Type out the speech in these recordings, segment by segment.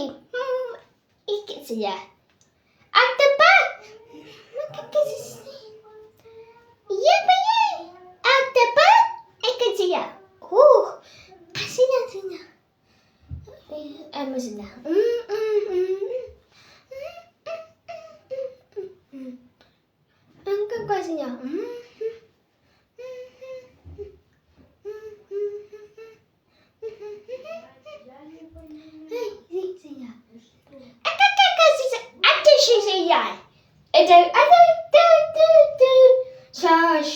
М, І киця. А тепер є моє. А тепер і киця. Ух, а синя синя. А ми синя. Какая yani. Ece, ece, de, de, de, şaş.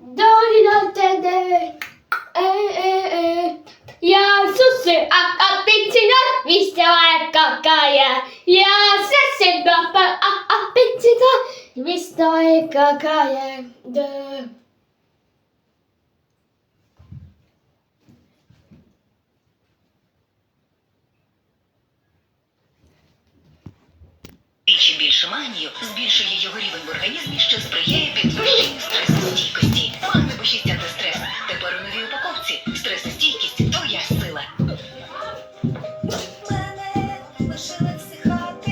Do, di, de, de. E, e, e. Ya susu, ak, ak, bitti, ak, viste, ak, ya. Ya susu, bak, ak, ak, bitti, ak, viste, ak, ak, ya. De. Магнію збільшує його рівень в організмі, що сприяє підвищенню стресостійкості. Магне б антистрес. Тепер у новій упаковці. Стресостійкість твоя сила. Мене лишили всихати,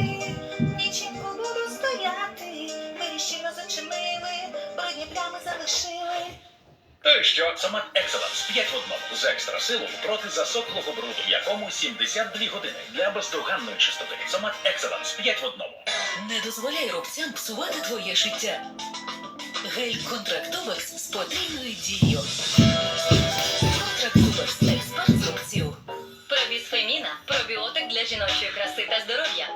ніченько буду стояти. Вирішено зачинили, брудні плями залишили. То й що Сомат Екселенс 5 в одному з екстрасилою проти засохлого бруду, в якому 72 години для бездоганної чистоти. Сомат Екселенс 5 в одному. Не дозволяй рубцям псувати твоє життя. Гель Контрактовекс з потрійною дією. Контрактовекс експерт з рубців. Пробісфеміна пробіотик для жіночої краси та здоров'я.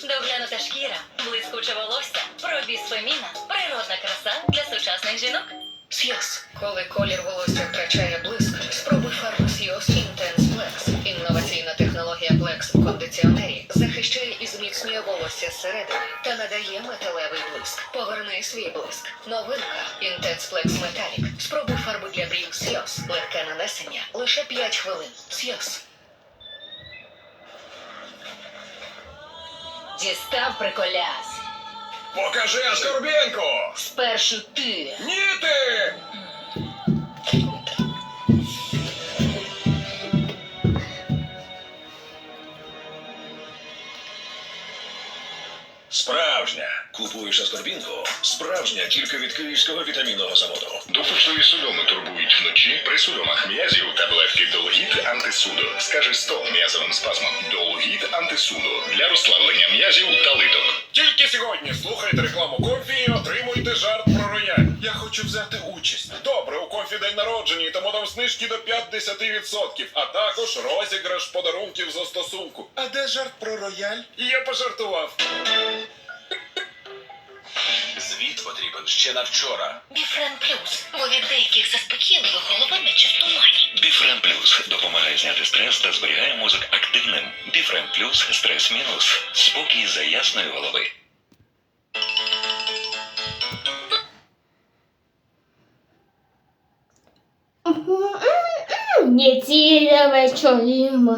Доглянута шкіра, блискуче волосся, пробісфеміна природна краса для сучасних жінок. Сіос. Коли колір волосся втрачає блиск, спробуй фарбу Сіос Intense Flex. Інноваційна технологія Flex в кондиціонері зсередини та надає металевий блиск. Поверни свій блиск. Новинка Intense Flex Metallic. Спробуй фарбу для брів Сіос. Легке нанесення лише 5 хвилин. Сіос. Дістав приколяс. Покажи Аскорбєнко! Спершу ти. Ні ти! Справжня. Купуєш аскорбінку? Справжня тільки від київського вітамінного заводу. Допустові судоми турбують вночі при судомах м'язів таблетки Долгіт антисудо. Скажи стоп м'язовим спазмом. Долгіт антисудо для розслаблення м'язів та литок. Тільки сьогодні слухайте рекламу кофі і отримуйте жарт про рояль. Я хочу взяти участь. Добре, у Комфі день народження, і тому там знижки до 50%, а також розіграш подарунків за стосунку. А де жарт про рояль? Я пожартував. Звіт потрібен ще на вчора. Біфрен плюс, бо від деяких заспокійливих голова наче в тумані. Біфрен Плюс допомагає зняти стрес та зберігає мозок активним. Біфрен Плюс стрес мінус. Спокій за ясної голови. Не ціле вечорімо.